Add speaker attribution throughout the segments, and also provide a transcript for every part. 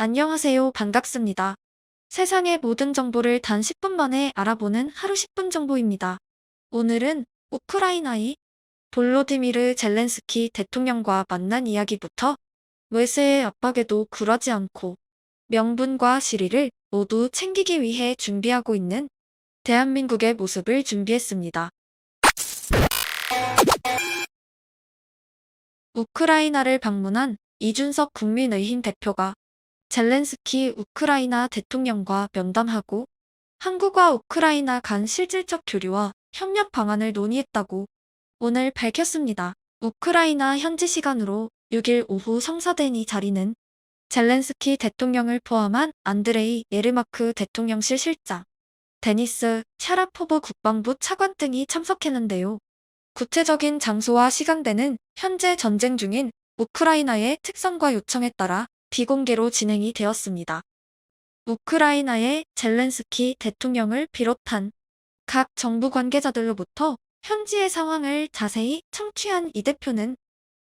Speaker 1: 안녕하세요. 반갑습니다. 세상의 모든 정보를 단 10분 만에 알아보는 하루 10분 정보입니다. 오늘은 우크라이나의 볼로디미르 젤렌스키 대통령과 만난 이야기부터 외세의 압박에도 굴하지 않고 명분과 실의를 모두 챙기기 위해 준비하고 있는 대한민국의 모습을 준비했습니다. 우크라이나를 방문한 이준석 국민의힘 대표가 젤렌스키 우크라이나 대통령과 면담하고 한국과 우크라이나 간 실질적 교류와 협력 방안을 논의했다고 오늘 밝혔습니다. 우크라이나 현지 시간으로 6일 오후 성사된 이 자리는 젤렌스키 대통령을 포함한 안드레이 예르마크 대통령실 실장, 데니스 샤라포브 국방부 차관 등이 참석했는데요. 구체적인 장소와 시간대는 현재 전쟁 중인 우크라이나의 특성과 요청에 따라 비공개로 진행이 되었습니다. 우크라이나의 젤렌스키 대통령을 비롯한 각 정부 관계자들로부터 현지의 상황을 자세히 청취한 이 대표는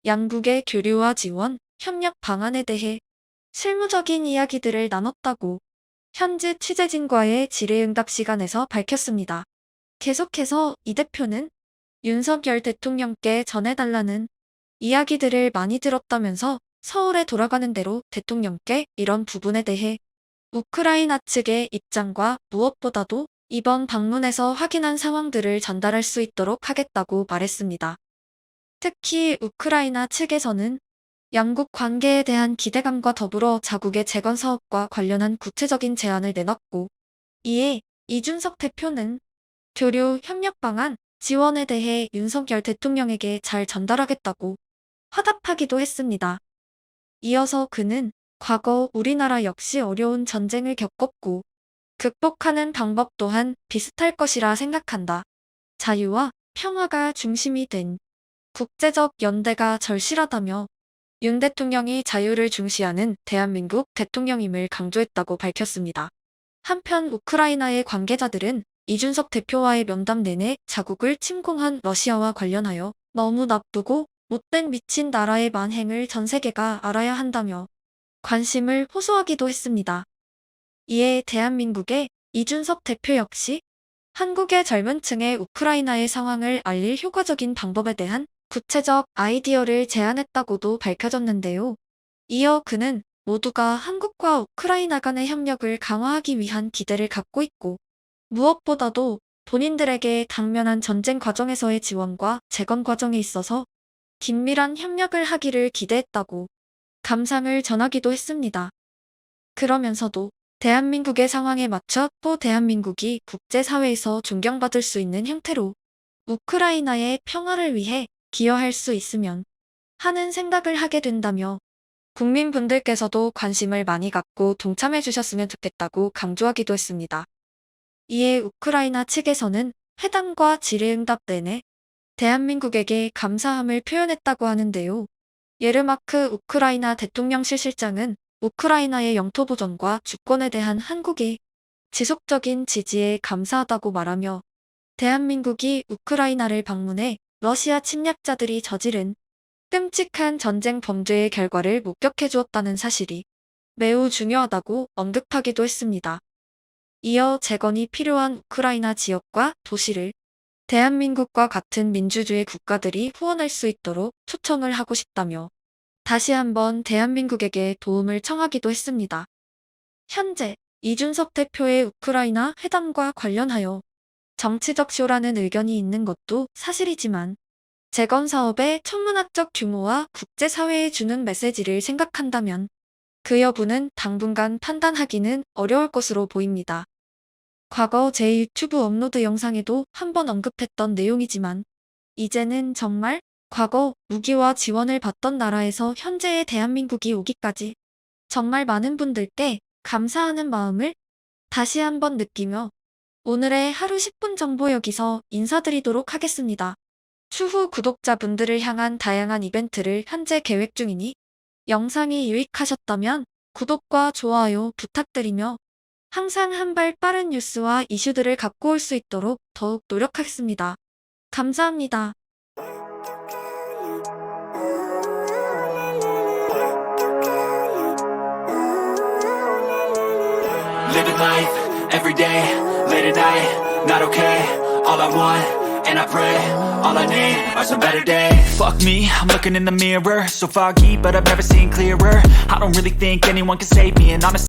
Speaker 1: 양국의 교류와 지원, 협력 방안에 대해 실무적인 이야기들을 나눴다고 현지 취재진과의 질의응답 시간에서 밝혔습니다. 계속해서 이 대표는 윤석열 대통령께 전해달라는 이야기들을 많이 들었다면서 서울에 돌아가는 대로 대통령께 이런 부분에 대해 우크라이나 측의 입장과 무엇보다도 이번 방문에서 확인한 상황들을 전달할 수 있도록 하겠다고 말했습니다. 특히 우크라이나 측에서는 양국 관계에 대한 기대감과 더불어 자국의 재건 사업과 관련한 구체적인 제안을 내놨고 이에 이준석 대표는 교류 협력 방안 지원에 대해 윤석열 대통령에게 잘 전달하겠다고 화답하기도 했습니다. 이어서 그는 과거 우리나라 역시 어려운 전쟁을 겪었고 극복하는 방법 또한 비슷할 것이라 생각한다. 자유와 평화가 중심이 된 국제적 연대가 절실하다며 윤 대통령이 자유를 중시하는 대한민국 대통령임을 강조했다고 밝혔습니다. 한편 우크라이나의 관계자들은 이준석 대표와의 면담 내내 자국을 침공한 러시아와 관련하여 너무 나쁘고 못된 미친 나라의 만행을 전 세계가 알아야 한다며 관심을 호소하기도 했습니다. 이에 대한민국의 이준석 대표 역시 한국의 젊은 층의 우크라이나의 상황을 알릴 효과적인 방법에 대한 구체적 아이디어를 제안했다고도 밝혀졌는데요. 이어 그는 모두가 한국과 우크라이나 간의 협력을 강화하기 위한 기대를 갖고 있고 무엇보다도 본인들에게 당면한 전쟁 과정에서의 지원과 재건 과정에 있어서 긴밀한 협력을 하기를 기대했다고 감상을 전하기도 했습니다. 그러면서도 대한민국의 상황에 맞춰 또 대한민국이 국제사회에서 존경받을 수 있는 형태로 우크라이나의 평화를 위해 기여할 수 있으면 하는 생각을 하게 된다며 국민분들께서도 관심을 많이 갖고 동참해 주셨으면 좋겠다고 강조하기도 했습니다. 이에 우크라이나 측에서는 회담과 질의응답 내내 대한민국에게 감사함을 표현했다고 하는데요. 예르마크 우크라이나 대통령실 실장은 우크라이나의 영토 보전과 주권에 대한 한국의 지속적인 지지에 감사하다고 말하며 대한민국이 우크라이나를 방문해 러시아 침략자들이 저지른 끔찍한 전쟁 범죄의 결과를 목격해 주었다는 사실이 매우 중요하다고 언급하기도 했습니다. 이어 재건이 필요한 우크라이나 지역과 도시를 대한민국과 같은 민주주의 국가들이 후원할 수 있도록 초청을 하고 싶다며 다시 한번 대한민국에게 도움을 청하기도 했습니다. 현재 이준석 대표의 우크라이나 회담과 관련하여 정치적 쇼라는 의견이 있는 것도 사실이지만 재건 사업의 천문학적 규모와 국제사회에 주는 메시지를 생각한다면 그 여부는 당분간 판단하기는 어려울 것으로 보입니다. 과거 제 유튜브 업로드 영상에도 한번 언급했던 내용이지만 이제는 정말 과거 무기와 지원을 받던 나라에서 현재의 대한민국이 오기까지 정말 많은 분들께 감사하는 마음을 다시 한번 느끼며 오늘의 하루 10분 정보 여기서 인사드리도록 하겠습니다. 추후 구독자분들을 향한 다양한 이벤트를 현재 계획 중이니 영상이 유익하셨다면 구독과 좋아요 부탁드리며 항상 한 발 빠른 뉴스와 이슈들을 갖고 올 수 있도록 더욱 노력하겠습니다. 감사합니다.
Speaker 2: life, every day, late at night, not okay. All I want, and I pray, all I need are some better days. Fuck me, I'm looking in the mirror, so foggy, but I've never seen clearer. I don't really think anyone can save me, and honestly.